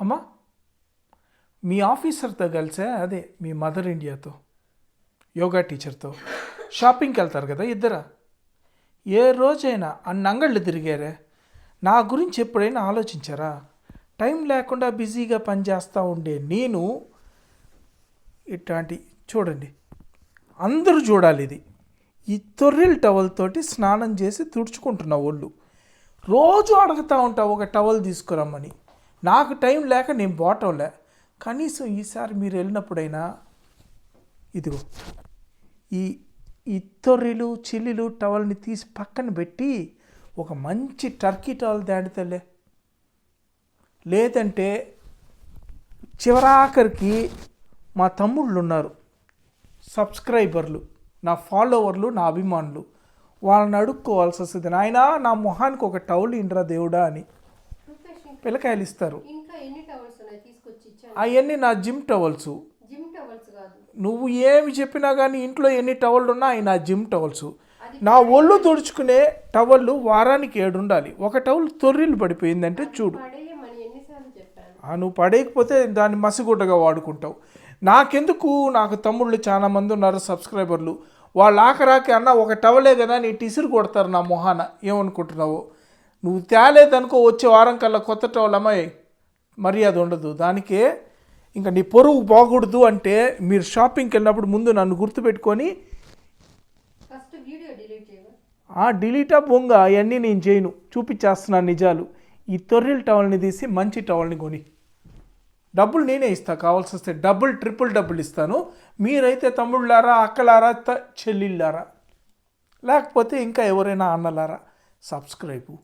అమ్మా మీ ఆఫీసర్తో కలిసే అదే మీ మదర్ ఇండియాతో యోగా టీచర్తో షాపింగ్కి వెళ్తారు కదా ఇద్దరా. ఏ రోజైనా అన్ని అంగళ్ళు తిరిగారే నా గురించి ఎప్పుడైనా ఆలోచించారా? టైం లేకుండా బిజీగా పనిచేస్తూ ఉండే నేను ఇట్లాంటి చూడండి అందరూ చూడాలి ఇది. ఈ తొర్రిల్ టవల్ తోటి స్నానం చేసి తుడుచుకుంటున్న ఒళ్ళు రోజు అడుగుతూ ఉంటావు ఒక టవల్ తీసుకురమ్మని. నాకు టైం లేక నేను పోవటంలే కనీసం ఈసారి మీరు వెళ్ళినప్పుడైనా ఇదిగో ఈ ఈ చిల్లిలు టవల్ని తీసి పక్కన పెట్టి ఒక మంచి టర్కీ టవల్ దాడితేలే లేదంటే చివరాఖరికి మా తమ్ముళ్ళు ఉన్నారు సబ్స్క్రైబర్లు నా ఫాలోవర్లు నా అభిమానులు. వాళ్ళని అడుక్కోవాల్సి వస్తుంది. నాయన నా మొహానికి ఒక టౌల్ ఇండ్రా దేవుడా అని. పిల్లకాయలు ఇస్తారు. అవన్నీ నా జిమ్ టవల్స్. నువ్వు ఏమి చెప్పినా కానీ ఇంట్లో ఎన్ని టవళ్ళు ఉన్నా అవి నా జిమ్ టవల్స్. నా ఒళ్ళు తుడుచుకునే టవళ్ళు వారానికి ఏడు ఉండాలి ఒక టవల్ తొర్రిలు పడిపోయిందంటే చూడు. నువ్వు పడేయకపోతే దాన్ని మసిగుడ్డగా వాడుకుంటావు. నాకెందుకు? నాకు తమ్ముళ్ళు చాలా మంది ఉన్నారు సబ్స్క్రైబర్లు. వాళ్ళు ఆఖరాకి అన్న ఒక టవలే కదా నీ టిసిరు కొడతారు నా మొహాన. ఏమనుకుంటున్నావు? నువ్వు తేలేదనుకో వచ్చే వారం కల్లా కొత్త టవల్ అమ్మాయి మర్యాద ఉండదు. దానికే ఇంకా నీ పొరుగు బాగూడదు అంటే మీరు షాపింగ్కి వెళ్ళినప్పుడు ముందు నన్ను గుర్తుపెట్టుకొని డిలీట్ చేయవా? ఆ డిలీటా బొంగ అవన్నీ నేను చేయను. చూపించేస్తున్నాను నిజాలు. ఈ తొర్రెల్ టవల్ని తీసి మంచి టవల్ని కొని. డబ్బులు నేనే ఇస్తా కావాల్సి వస్తే డబుల్ ట్రిపుల్ డబ్బులు ఇస్తాను. మీరైతే తమ్ముళ్ళారా అక్కలారా చెల్లిళ్ళారా? లేకపోతే ఇంకా ఎవరైనా అన్నలారా? సబ్స్క్రైబు.